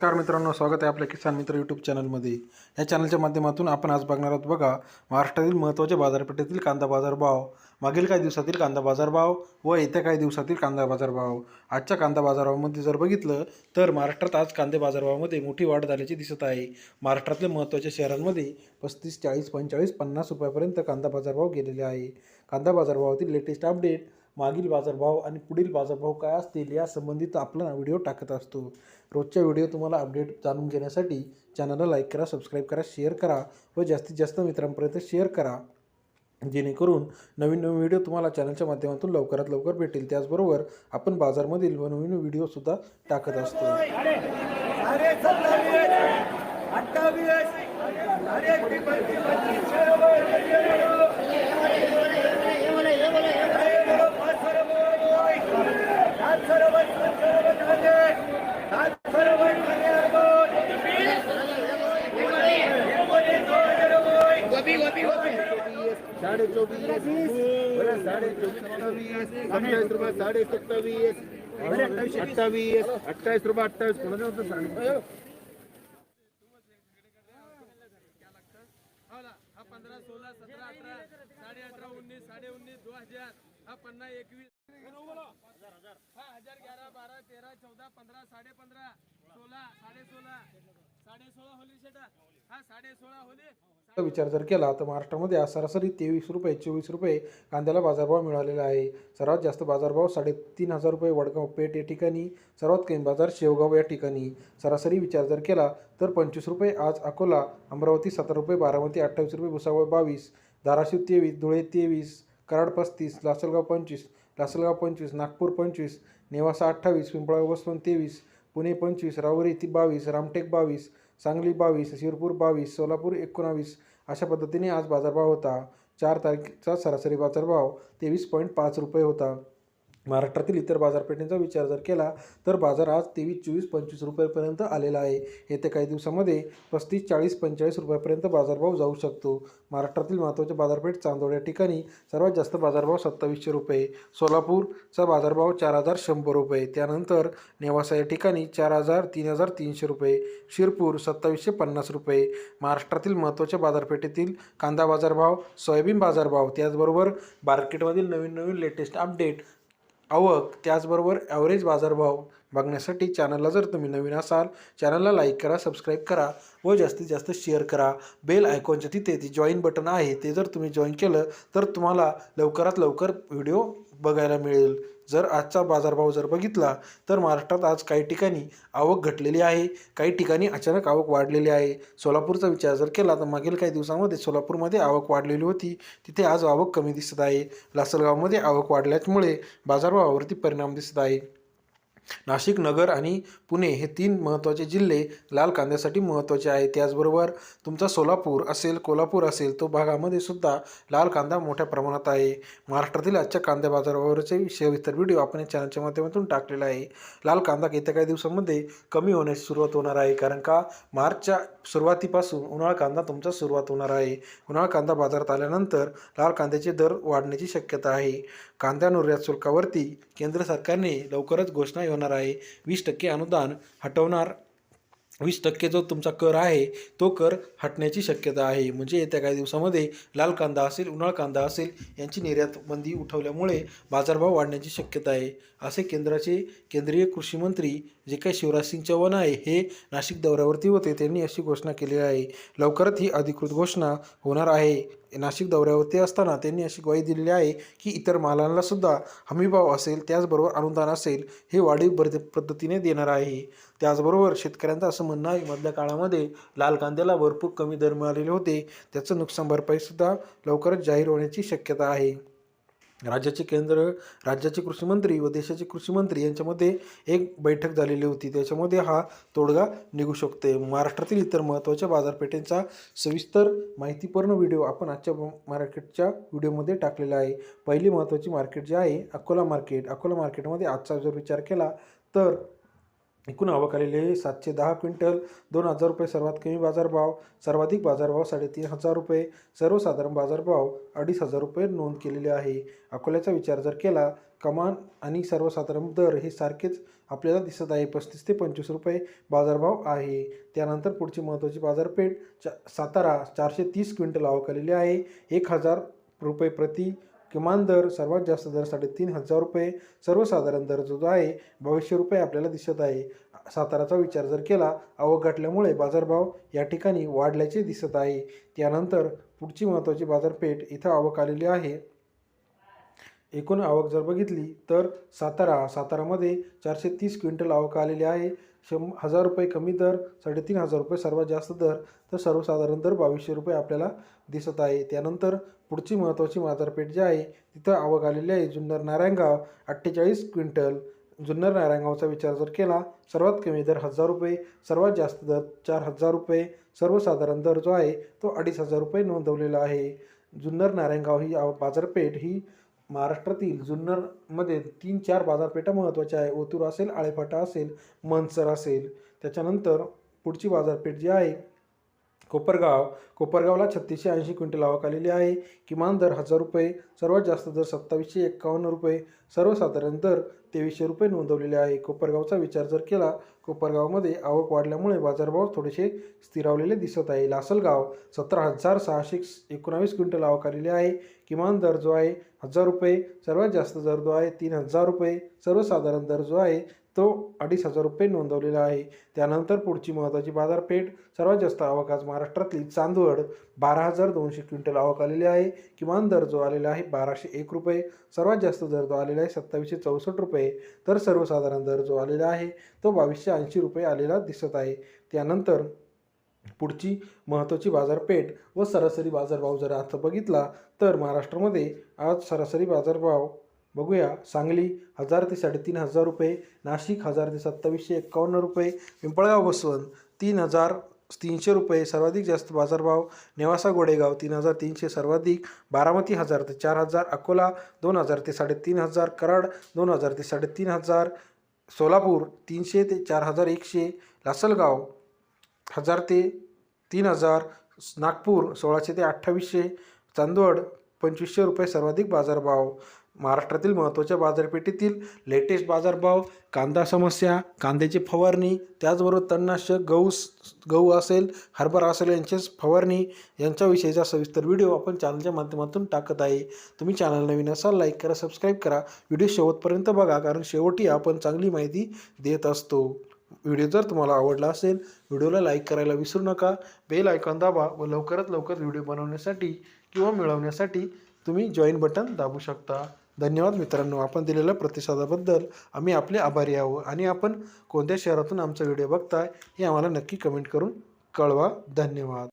नमस्कार मित्रांनो स्वागत आहे आपल्या किसान मित्र यूट्यूब चॅनलमध्ये या चॅनलच्या माध्यमातून आपण आज बघणार आहोत बघा महाराष्ट्रातील महत्त्वाच्या बाजारपेठेतील कांदा बाजारभाव मागील काही दिवसातील कांदा बाजारभाव व येत्या काही दिवसातील कांदा बाजारभाव आजच्या कांदा बाजारभावामध्ये जर बघितलं तर महाराष्ट्रात आज कांदे बाजारभावामध्ये मोठी वाढ झाल्याची दिसत आहे. महाराष्ट्रातल्या महत्त्वाच्या शहरांमध्ये पस्तीस चाळीस पंचेचाळीस पन्नास रुपयापर्यंत कांदा बाजारभाव गेलेले आहे. कांदा बाजारभावातील लेटेस्ट अपडेट मागील बाजारभाव आणि पुढील बाजारभाव काय असतील या संबंधित आपला व्हिडिओ टाकत असतो रोजच्या व्हिडिओ तुम्हाला अपडेट जाणून घेण्यासाठी चॅनलला लाईक करा सबस्क्राईब करा शेअर करा व जास्तीत जास्त मित्रांपर्यंत शेअर करा जेणेकरून नवीन नवीन व्हिडिओ तुम्हाला चॅनलच्या माध्यमातून लवकरात लवकर भेटेल त्याचबरोबर आपण बाजारमधील व नवीन व्हिडिओसुद्धा टाकत असतो साडे चोवीस साडे चोवीस सत्तावीस सत्तावीस रुपये साडे सत्तावीस अठ्ठावीस अठ्ठावीस रुपये अठ्ठावीस कोणाचं होतं सांग हा पंधरा सोळा सतरा अठरा साडे अठरा उन्नीस साडे उन्नीस दो हज़ार हा पन्नास एकवीस हा हजार ग्यारह होली शेटा हा साडे सोळा होली विचार जर केला तर महाराष्ट्रामध्ये आज सरासरी तेवीस रुपये चोवीस रुपये कांद्याला बाजारभाव मिळालेला आहे. सर्वात जास्त बाजारभाव साडेतीन हजार रुपये वडगाव पेठ या ठिकाणी सर्वात कमी बाजार शेवगाव या ठिकाणी. सरासरी विचार जर केला तर पंचवीस रुपये आज अकोला अमरावती सतरा रुपये बारामती अठ्ठावीस रुपये भुसावळ बावीस धाराशिव तेवीस धुळे तेवीस कराड पस्तीस लासलगाव पंचवीस लासलगाव पंचवीस नागपूर पंचवीस नेवासा अठ्ठावीस पिंपळगाव बसवंत तेवीस पुणे पंचवीस रावरी ती बावीस रामटेक बावीस सांगली बावीस शिरपूर बावीस सोलापूर एकोणावीस अशा पद्धतीने आज बाजारभाव होता. चार तारखेचा सरासरी बाजारभाव तेवीस पॉईंट पाच रुपये होता. महाराष्ट्रातील इतर बाजारपेठेचा विचार जर केला तर बाजार आज तेवीस चोवीस पंचवीस रुपयापर्यंत आलेला आहे. येत्या काही दिवसामध्ये पस्तीस चाळीस पंचेचाळीस रुपयापर्यंत बाजारभाव जाऊ शकतो. महाराष्ट्रातील महत्त्वाचे बाजारपेठ चांदोड या ठिकाणी सर्वात जास्त बाजारभाव सत्तावीसशे रुपये सोलापूरचा बाजारभाव चार हजार शंभर रुपये त्यानंतर नेवासा या ठिकाणी चार हजार तीन हजार तीनशे रुपये शिरपूर सत्तावीसशे पन्नास रुपये. महाराष्ट्रातील महत्त्वाच्या बाजारपेठेतील कांदा बाजारभाव सोयाबीन बाजारभाव त्याचबरोबर मार्केटमधील नवीन नवीन लेटेस्ट अपडेट आवक त्याचबरोबर ॲव्हरेज बाजारभाव बघण्यासाठी चॅनलला जर तुम्ही नवीन असाल चॅनलला लाईक करा सबस्क्राईब करा व जास्तीत जास्त शेअर करा. बेल आयकॉनच्या तिथे ती जॉईन बटन आहे ते जर तुम्ही जॉईन केलं तर तुम्हाला लवकरात लवकर व्हिडिओ बघायला मिळेल. जर आजचा बाजारभाव जर बघितला तर महाराष्ट्रात आज काही ठिकाणी आवक घटलेली आहे. काही ठिकाणी अचानक आवक वाढलेली आहे. सोलापूरचा विचार जर केला तर मागील काही दिवसामध्ये सोलापूरमध्ये आवक वाढलेली होती. तिथे आज आवक कमी दिसत आहे. लासलगावमध्ये आवक वाढल्यामुळे बाजारभावावरती परिणाम दिसत आहे. नाशिक नगर आणि पुणे हे तीन महत्त्वाचे जिल्हे लाल कांद्यासाठी महत्त्वाचे आहे त्याचबरोबर तुमचा सोलापूर असेल कोल्हापूर असेल तो भागामध्ये सुद्धा लाल कांदा मोठ्या प्रमाणात आहे. महाराष्ट्रातील आजच्या कांद्या बाजारावरचे सविस्तर व्हिडिओ आपण या चॅनलच्या माध्यमातून टाकलेला आहे. लाल कांदा येत्या काही दिवसांमध्ये कमी होण्यास सुरुवात होणार आहे. कारण का? मार्चच्या सुरुवातीपासून उन्हाळा कांदा तुमचा सुरुवात होणार आहे. उन्हाळा कांदा बाजारात आल्यानंतर लाल कांद्याचे दर वाढण्याची शक्यता आहे. कांद्यानुर्यात निर्यात शुल्कावरती केंद्र सरकारने लवकरच घोषणा होणार आहे. वीस टक्के अनुदान हटवणार वीस टक्के जो तुमचा कर आहे तो कर हटण्याची शक्यता आहे. म्हणजे येत्या काही दिवसामध्ये लाल कांदा असेल उन्हाळ कांदा असेल यांची निर्यात बंदी उठवल्यामुळे बाजारभाव वाढण्याची शक्यता आहे. असे केंद्राचे केंद्रीय कृषी मंत्री जे काही शिवराज सिंग चौहान आहे हे नाशिक दौऱ्यावरती होते त्यांनी अशी घोषणा केली आहे. लवकरच ही अधिकृत घोषणा होणार आहे. नाशिक दौऱ्यावरती असताना त्यांनी अशी ग्वाही दिलेली आहे की इतर मालांना सुद्धा हमीभाव असेल त्याचबरोबर अनुदान असेल हे वाढीव पद्धतीने देणार आहे. त्याचबरोबर शेतकऱ्यांचं असं म्हणणं आहे मधल्या काळामध्ये लाल कांद्याला भरपूर कमी दर मिळालेले होते. त्याचं नुकसान भरपाईसुद्धा लवकरच जाहीर होण्याची शक्यता आहे. राज्याचे केंद्र राज्याचे कृषीमंत्री व देशाचे कृषीमंत्री यांच्यामध्ये एक बैठक झालेली होती. त्याच्यामध्ये हा तोडगा निघू शकते महाराष्ट्रातील इतर महत्त्वाच्या बाजारपेठेंचा सविस्तर माहितीपूर्ण व्हिडिओ आपण आजच्या मार्केटच्या व्हिडिओमध्ये टाकलेला आहे. पहिली महत्त्वाची मार्केट जे आहे अकोला मार्केट. अकोला मार्केटमध्ये आजचा जर विचार केला तर एकूण आवक आलेले आहे. सातशे दहा क्विंटल दोन हजार रुपये सर्वात कमी बाजारभाव सर्वाधिक बाजारभाव साडेतीन हजार रुपये सर्वसाधारण बाजारभाव अडीच हजार रुपये नोंद केलेले आहे. अकोल्याचा विचार जर केला कमान आणि सर्वसाधारण दर हे सारखेच आपल्याला दिसत आहे. पस्तीस ते पंचवीस रुपये बाजारभाव आहे. त्यानंतर पुढची महत्त्वाची बाजारपेठ चा सातारा चारशे तीस क्विंटल आवक आलेली आहे. एक हजार रुपये प्रति किमान दर सर्वात जास्त दर साडेतीन हजार रुपये सर्वसाधारण दर जो आहे बावीसशे रुपये आपल्याला दिसत आहे. साताराचा विचार जर केला आवक घटल्यामुळे बाजारभाव या ठिकाणी वाढल्याचे दिसत आहे. त्यानंतर पुढची महत्त्वाची बाजारपेठ इथं आवक आलेली आहे. एकूण आवक जर बघितली तर सातारा सातारामध्ये चारशे तीस क्विंटल आवक आलेली आहे. शं हजार रुपये कमी दर साडेतीन हजार रुपये सर्वात जास्त दर तर सर्वसाधारण दर बावीसशे रुपये आपल्याला दिसत आहे. त्यानंतर पुढची महत्त्वाची बाजारपेठ जी आहे तिथं आवक आलेली आहे. जुन्नर नारायणगाव अठ्ठेचाळीस क्विंटल. जुन्नर नारायणगावचा विचार जर केला सर्वात कमी दर हजार रुपये सर्वात जास्त दर चार हजार रुपये. सर्वसाधारण दर जो आहे तो अडीच हजार रुपये नोंदवलेला आहे. जुन्नर नारायणगाव ही आव- बाजारपेठ ही महाराष्ट्रातील जुन्नरमध्ये तीन चार बाजारपेठा महत्त्वाच्या आहे ओतूर असेल आळेफाटा असेल मनसर असेल. त्याच्यानंतर पुढची बाजारपेठ जी आहे कोपरगाव. कोपरगावला छत्तीसशे ऐंशी क्विंटल आवक आलेली आहे. किमान दर हजार रुपये सर्वात जास्त दर सत्तावीसशे एक्कावन्न रुपये सर्वसाधारण दर तेवीसशे रुपये नोंदवलेले आहे. कोपरगावचा विचार जर केला कोपरगावमध्ये आवक वाढल्यामुळे बाजारभाव थोडेसे स्थिरावलेले दिसत आहे. लासलगाव सतरा हजार सहाशे एकोणावीस क्विंटल आवक आलेली आहे. किमान दर जो आहे हजार रुपये सर्वात जास्त दर जो आहे तीन हजार रुपये सर्वसाधारण दर जो आहे तो अडीच हजार रुपये नोंदवलेला आहे. त्यानंतर पुढची महत्त्वाची बाजारपेठ सर्वात जास्त आवक आज महाराष्ट्रातली चांदवड बारा हजार दोनशे क्विंटल आवक आलेली आहे. किमान दर जो आलेला आहे बाराशे एक रुपये. सर्वात जास्त दर जो आलेला आहे सत्तावीसशे चौसष्ट रुपये. तर सर्वसाधारण दर जो आलेला आहे तो बावीसशे ऐंशी रुपये आलेला दिसत आहे. त्यानंतर पुढची महत्त्वाची बाजारपेठ व सरासरी बाजारभाव जर आता बघितला तर महाराष्ट्रामध्ये आज सरासरी बाजारभाव बघूया. सांगली हजार ते साडेतीन हजार रुपये. नाशिक हजार ते सत्तावीसशे एक्कावन्न रुपये. पिंपळगाव बसवंत तीन हजार तीनशे रुपये. सर्वाधिक जास्त बाजारभाव नेवासा गोडेगाव तीन हजार तीनशे. सर्वाधिक बारामती हजार ते चार हजार. अकोला दोन हजार ते साडेतीन हजार. कराड दोन हजार ते साडेतीन हजार. सोलापूर तीनशे ते चार हजार एकशे. लासलगाव हजार ते तीन हजार. नागपूर सोळाशे ते अठ्ठावीसशे. चांदवड पंचवीसशे रुपये. सर्वाधिक बाजारभाव महाराष्ट्रातील महत्त्वाच्या बाजारपेठेतील लेटेस्ट बाजारभाव कांदा समस्या कांद्याची फवारणी त्याचबरोबर तणनाशक गहू गहू असेल हरभरा असेल यांचेच फवारणी यांच्याविषयीचा सविस्तर व्हिडिओ आपण चॅनलच्या माध्यमातून टाकत आहे. तुम्ही चॅनल नवीन असाल लाईक करा सबस्क्राईब करा. व्हिडिओ शेवटपर्यंत बघा कारण शेवटी आपण चांगली माहिती देत असतो. व्हिडिओ जर तुम्हाला आवडला असेल व्हिडिओला लाईक करायला विसरू नका. बेल आयकॉन दाबा व लवकरात लवकर व्हिडिओ बनवण्यासाठी किंवा मिळवण्यासाठी तुम्ही जॉईन बटन दाबू शकता. धन्यवाद मित्रांनो. आपण दिलेल्या प्रतिसादाबद्दल आम्ही आपले आभारी आहोत आणि आपण कोणत्या शहरातून आमचा व्हिडिओ बघताय हे आम्हाला नक्की कमेंट करून कळवा. धन्यवाद.